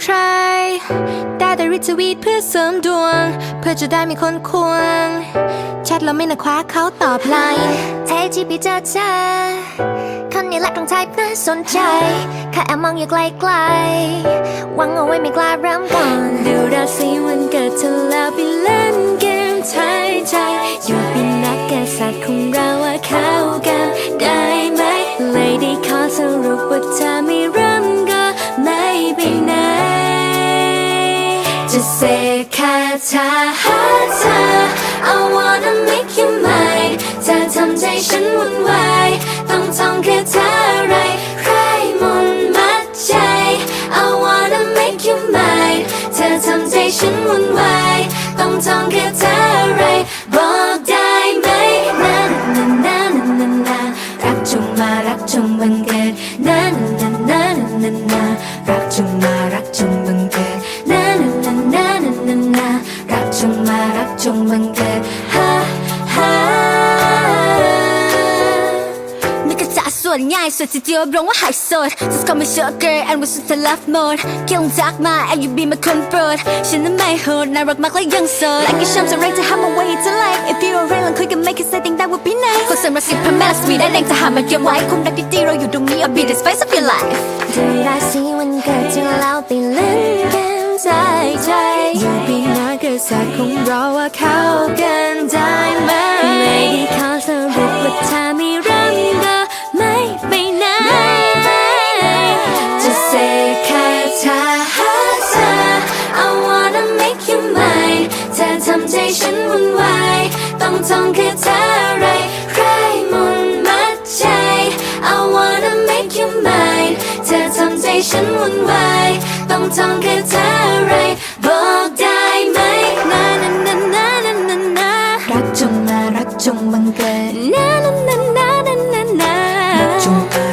ใคร ได้แต่รีทวีตเพื่อเสริมดวง เพื่อจะได้มีคนควงแชทแล้วไม่น่ะคว้าเขาตอบไลน์เทที่ไปเจอเธอคนนี้แหละตรงใจน่าสนใจแค่แอบมองอยู่ไกลๆหวังเอาไว้ไม่กล้าเริ่มก่อนดูราศีวันเกิด จะเสกคาถาหาเธอ I wanna make you mine เธอทำใจฉันวุ่นวายต้องท่องคาถาอะไรใครมนมัดใจ I wanna make you mine เธอทำใจฉันวุ่นวายต้องท่องคาถาอะไรบอกได้ไหมนานานานนานนานารักจงมารักจงบังเกิดนานนานนานนานานารักจงมารักจง รักจงมารักจงบังเกิดฮ่าฮ่านึกจะส่วนง่ายสุดที่เดียวร้องว่าหายโสด Just call me sugar and we should love mode เกี่ยวจากมา and you be my คนโปรดฉันนั้นไม่โหดน่ารักมากและยังโสด Like you shine so right to have my way to life If you are real and quick and make it say think that would be nice คนสำหรับสิบพระแม่สวีได้แรงจะหามาเก็บไว้คุ้มรักที่ดีเราอยู่ตรงนี้ I'll be the spice of your life ด้วยราศีวันเกิดที่เราไปเล่น หน้ากษัตริย์ของเราว่าเข้ากันได้ไหมไม่ได้ขอสรุปว่าเธอไม่รักก็ไม่ไปไหนจะเสกคาถาหาเธอ I wanna make you mine เธอทำใจฉันวุ่นวายต้องท่องคาถาอะไรใครมนมัดใจ I wanna make you mine เธอทำใจฉันวุ่นวายต้องท่องคาถาอะไรบอก Don't